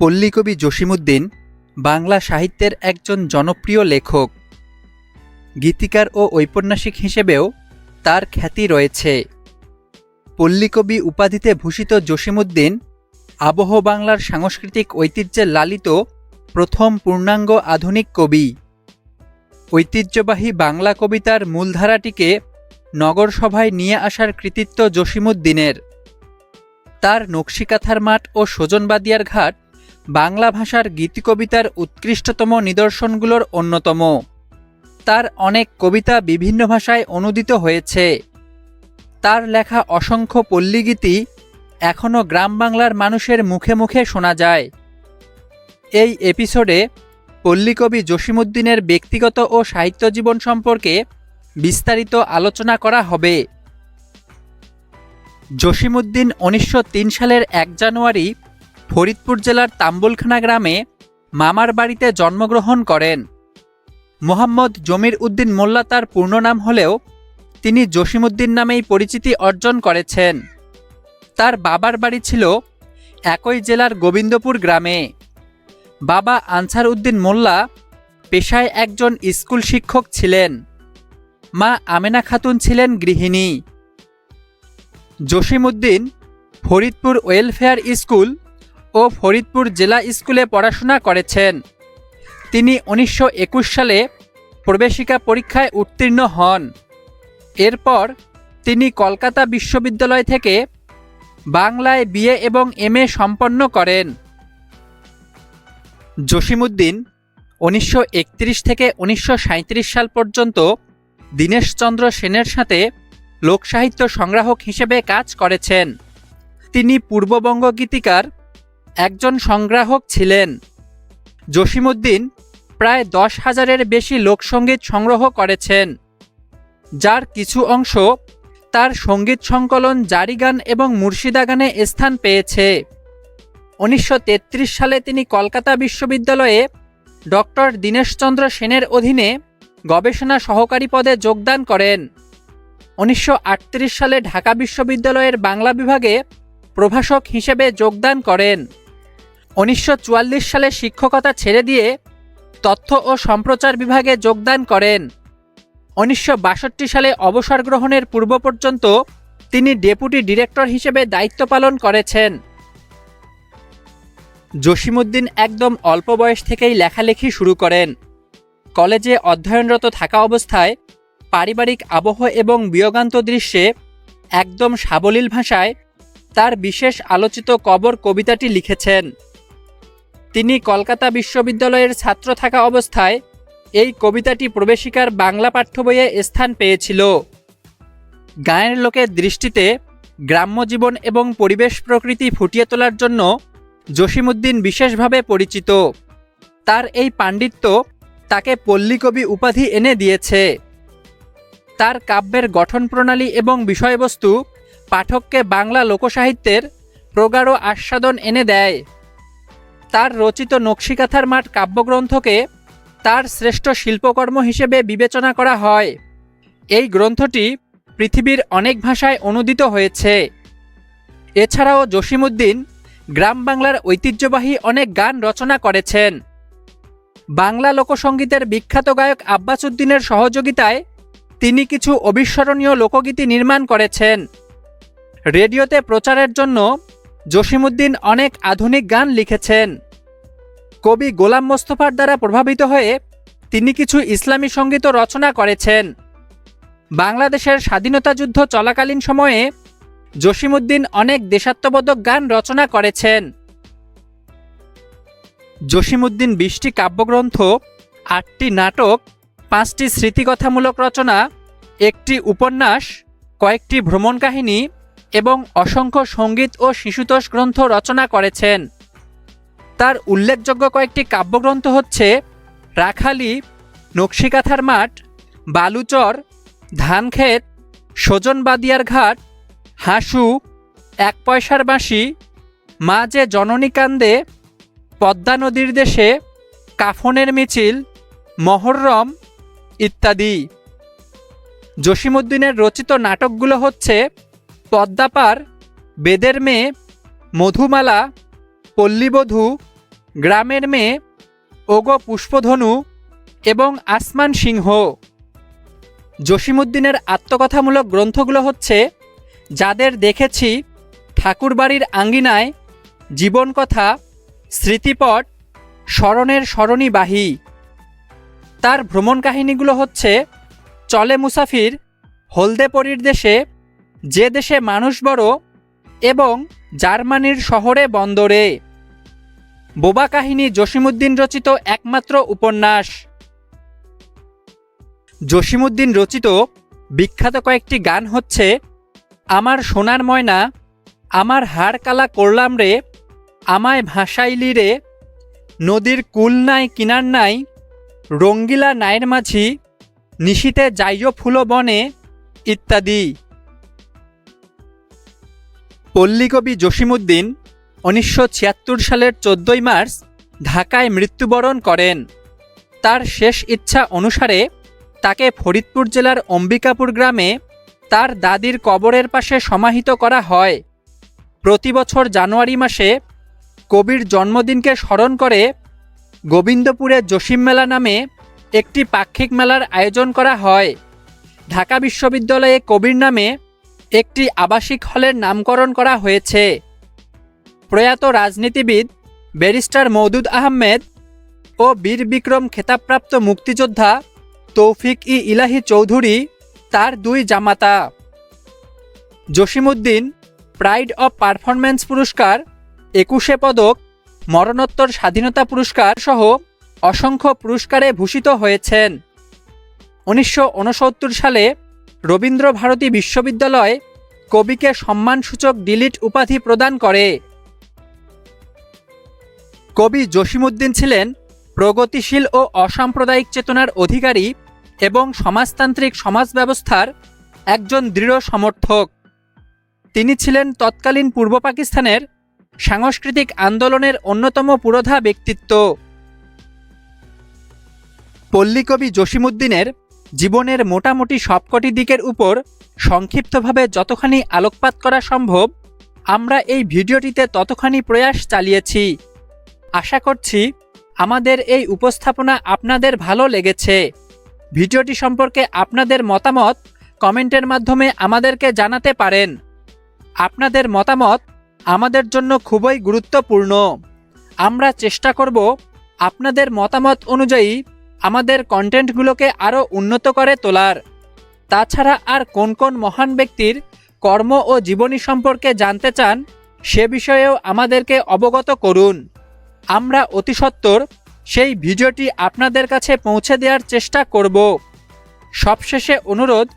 পল্লীকবি জসিমুদ্দিন বাংলা সাহিত্যের একজন জনপ্রিয় লেখক। গীতিকার ও ঔপন্যাসিক হিসেবেও তার খ্যাতি রয়েছে। পল্লীকবি উপাধিতে ভূষিত জসিমুদ্দিন আবহ বাংলার সাংস্কৃতিক ঐতিহ্যে লালিত প্রথম পূর্ণাঙ্গ আধুনিক কবি। ঐতিহ্যবাহী বাংলা কবিতার মূলধারাটিকে নগরসভায় নিয়ে আসার কৃতিত্ব জসিমুদ্দিনের তার নকশিকাথার মাঠ ও সজনবাদিয়ার ঘাট বাংলা ভাষার গীতিকবিতার উৎকৃষ্টতম নিদর্শনগুলোর অন্যতম। তার অনেক কবিতা বিভিন্ন ভাষায় অনুদিত হয়েছে। তার লেখা অসংখ্য পল্লীগীতি এখনও গ্রাম বাংলার মানুষের মুখে মুখে শোনা যায়। এই এপিসোডে পল্লীকবি জসিমুদ্দিনের ব্যক্তিগত ও সাহিত্য জীবন সম্পর্কে বিস্তারিত আলোচনা করা হবে। জসিমুদ্দিন উনিশশো তিন সালের এক জানুয়ারি ফরিদপুর জেলার তাম্বুলখানা গ্রামে মামার বাড়িতে জন্মগ্রহণ করেন। মোহাম্মদ জমির উদ্দিন মোল্লা তার পূর্ণ নাম হলেও তিনি জসিমুদ্দিন নামেই পরিচিতি অর্জন করেছেন। তার বাবার বাড়ি ছিল একই জেলার গোবিন্দপুর গ্রামে। বাবা আনসার উদ্দিন মোল্লা পেশায় একজন স্কুল শিক্ষক ছিলেন। মা আমেনা খাতুন ছিলেন গৃহিণী। জসিমুদ্দিন ফরিদপুর ওয়েলফেয়ার স্কুল ও ফরিদপুর জেলা স্কুলে পড়াশোনা করেছেন। তিনি উনিশশো একুশ সালে প্রবেশিকা পরীক্ষায় উত্তীর্ণ হন। এরপর তিনি কলকাতা বিশ্ববিদ্যালয় থেকে বাংলায় বিএ এবং এমএ সম্পন্ন করেন। জসিমুদ্দিন উনিশশো থেকে উনিশশো সাঁইত্রিশ সাল পর্যন্ত দীনেশচন্দ্র সেনের সাথে লোকসাহিত্য সংগ্রাহক হিসেবে কাজ করেছেন। তিনি পূর্ববঙ্গ গীতিকার একজন সংগ্রাহক ছিলেন। জসিমুদ্দিন প্রায় দশ হাজারের বেশি লোকসঙ্গীত সংগ্রহ করেছেন, যার কিছু অংশ তার সংগীত সংকলন জারি গান এবং মুর্শিদা গানে স্থান পেয়েছে। উনিশশো তেত্রিশ সালে তিনি কলকাতা বিশ্ববিদ্যালয়ে ডক্টর দীনেশচন্দ্র সেনের অধীনে গবেষণা সহকারী পদে যোগদান করেন। উনিশশো আটত্রিশ সালে ঢাকা বিশ্ববিদ্যালয়ের বাংলা বিভাগে প্রভাষক হিসেবে যোগদান করেন। উনিশশো চুয়াল্লিশ সালে শিক্ষকতা ছেড়ে দিয়ে তথ্য ও সম্প্রচার বিভাগে যোগদান করেন। উনিশশো বাষট্টি সালে অবসর গ্রহণের পূর্ব পর্যন্ত তিনি ডেপুটি ডিরেক্টর হিসেবে দায়িত্ব পালন করেছেন। জসিমুদ্দিন একদম অল্প বয়স থেকেই লেখালেখি শুরু করেন। কলেজে অধ্যয়নরত থাকা অবস্থায় পারিবারিক আবহ এবং বিয়োগান্ত দৃশ্যে একদম সাবলীল ভাষায় তার বিশেষ আলোচিত কবর কবিতাটি লিখেছেন। তিনি কলকাতা বিশ্ববিদ্যালয়ের ছাত্র থাকা অবস্থায় এই কবিতাটি প্রবেশিকার বাংলা পাঠ্য বইয়ে স্থান পেয়েছিল। গায়ের লোকের দৃষ্টিতে গ্রাম্য জীবন এবং পরিবেশ প্রকৃতি ফুটিয়ে তোলার জন্য জসিমুদ্দিন বিশেষভাবে পরিচিত। তার এই পাণ্ডিত্য তাকে পল্লীকবি উপাধি এনে দিয়েছে। তার কাব্যের গঠন প্রণালী এবং বিষয়বস্তু পাঠককে বাংলা লোকসাহিত্যের প্রগাঢ় আস্বাদন এনে দেয়। তার রচিত নকশিকাথার মাঠ কাব্যগ্রন্থকে তার শ্রেষ্ঠ শিল্পকর্ম হিসেবে বিবেচনা করা হয়। এই গ্রন্থটি পৃথিবীর অনেক ভাষায় অনুদিত হয়েছে। এছাড়াও জসিমুদ্দিন গ্রাম বাংলার ঐতিহ্যবাহী অনেক গান রচনা করেছেন। বাংলা লোকসঙ্গীতের বিখ্যাত গায়ক আব্বাস উদ্দিনের সহযোগিতায় তিনি কিছু অবিস্মরণীয় লোকগীতি নির্মাণ করেছেন। রেডিওতে প্রচারের জন্য জসিমুদ্দিন অনেক আধুনিক গান লিখেছেন। কবি গোলাম মোস্তফার দ্বারা প্রভাবিত হয়ে তিনি কিছু ইসলামী সংগীত রচনা করেছেন। বাংলাদেশের স্বাধীনতা যুদ্ধ চলাকালীন সময়ে জসিমুদ্দিন অনেক দেশাত্মবোধক গান রচনা করেছেন। জসিমুদ্দিন বিশটি কাব্যগ্রন্থ, আটটি নাটক, পাঁচটি স্মৃতিকথামূলক রচনা, একটি উপন্যাস, কয়েকটি ভ্রমণ কাহিনী এবং অসংখ্য সংগীত ও শিশুতোষ গ্রন্থ রচনা করেছেন। তার উল্লেখযোগ্য কয়েকটি কাব্যগ্রন্থ হচ্ছে রাখালি, নকশিকাথার মাঠ, বালুচর, ধানক্ষেত সজনবাদিয়ার ঘাট, হাসু, এক পয়সার বাঁশি, মা যে জননী কান্দে, পদ্মা নদীর দেশে, কাফনের মিছিল, মহরম ইত্যাদি। জসিমুদ্দিনের রচিত নাটকগুলো হচ্ছে পদ্মাপার, বেদের মেয়ে, মধুমালা, পল্লীবধূ, গ্রামের মেয়ে, ওগো পুষ্পধনু এবং আসমান সিংহ। জসিমুদ্দিনের আত্মকথামূলক গ্রন্থগুলো হচ্ছে, যাদের দেখেছি ঠাকুরবাড়ির আঙ্গিনায় জীবনকথা, স্মৃতিপট, স্মরণের স্মরণীবাহী। তার ভ্রমণ কাহিনীগুলো হচ্ছে, চলে মুসাফির হলদেপরির দেশে যে দেশে মানুষ বড় এবং জার্মানির শহরে বন্দরে। বোবা কাহিনী জসিমুদ্দিন রচিত একমাত্র উপন্যাস। জসিমুদ্দিন রচিত বিখ্যাত কয়েকটি গান হচ্ছে, আমার সোনার ময়না, আমার হাড় কালা করলাম রে, আমায় ভাসাইলি রে, নদীর কুল নাই, কিনার নাই, রঙ্গিলা নায়ের মাঝি, নিশীতে যাইও ফুলো বনে, ইত্যাদি। পল্লীকবি জসিমুদ্দিন উনিশশো ছিয়াত্তর সালের চোদ্দই মার্চ ঢাকায় মৃত্যুবরণ করেন। তার শেষ ইচ্ছা অনুসারে তাকে ফরিদপুর জেলার অম্বিকাপুর গ্রামে তার দাদির কবরের পাশে সমাহিত করা হয়। প্রতি বছর জানুয়ারি মাসে কবির জন্মদিনকে স্মরণ করে গোবিন্দপুরে জসিম মেলা নামে একটি পাক্ষিক মেলার আয়োজন করা হয়। ঢাকা বিশ্ববিদ্যালয়ে কবির নামে একটি আবাসিক হলের নামকরণ করা হয়েছে। প্রয়াত রাজনীতিবিদ ব্যারিস্টার মৌদুদ আহমেদ ও বীর বিক্রম খেতাবপ্রাপ্ত মুক্তিযোদ্ধা তৌফিক ই ইলাহি চৌধুরী তার দুই জামাতা। জসিমুদ্দিন প্রাইড অব পারফরম্যান্স পুরস্কার, একুশে পদক, মরণোত্তর স্বাধীনতা পুরস্কার সহ অসংখ্য পুরস্কারে ভূষিত হয়েছেন। উনিশশো উনসত্তর সালে রবীন্দ্র ভারতী বিশ্ববিদ্যালয় কবিকে সম্মানসূচক ডিলিট উপাধি প্রদান করে। কবি জসিমুদ্দিন ছিলেন প্রগতিশীল ও অসাম্প্রদায়িক চেতনার অধিকারী এবং সমাজতান্ত্রিক সমাজ ব্যবস্থার একজন দৃঢ় সমর্থক। তিনি ছিলেন তৎকালীন পূর্ব পাকিস্তানের সাংস্কৃতিক আন্দোলনের অন্যতম পুরোধা ব্যক্তিত্ব। পল্লীকবি জসিমুদ্দিনের জীবনের মোটামুটি সবকটি দিকের উপর সংক্ষিপ্তভাবে যতখানি আলোকপাত করা সম্ভব, আমরা এই ভিডিওটিতে ততখানি প্রয়াস চালিয়েছি। আশা করছি আমাদের এই উপস্থাপনা আপনাদের ভালো লেগেছে। ভিডিওটি সম্পর্কে আপনাদের মতামত কমেন্টের মাধ্যমে আমাদেরকে জানাতে পারেন। আপনাদের মতামত আমাদের জন্য খুবই গুরুত্বপূর্ণ। আমরা চেষ্টা করব আপনাদের মতামত অনুযায়ী আমাদের কন্টেন্টগুলোকে আরও উন্নত করে তোলার। তাছাড়া আর কোন কোন মহান ব্যক্তির কর্ম ও জীবনী সম্পর্কে জানতে চান, সে বিষয়েও আমাদেরকে অবগত করুন। আমরা অতি সত্বর সেই ভিডিওটি আপনাদের কাছে পৌঁছে দেওয়ার চেষ্টা করব। সবশেষে অনুরোধ,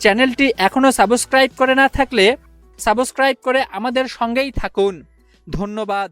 চ্যানেলটি এখনও সাবস্ক্রাইব করে না থাকলে সাবস্ক্রাইব করে আমাদের সঙ্গেই থাকুন। ধন্যবাদ।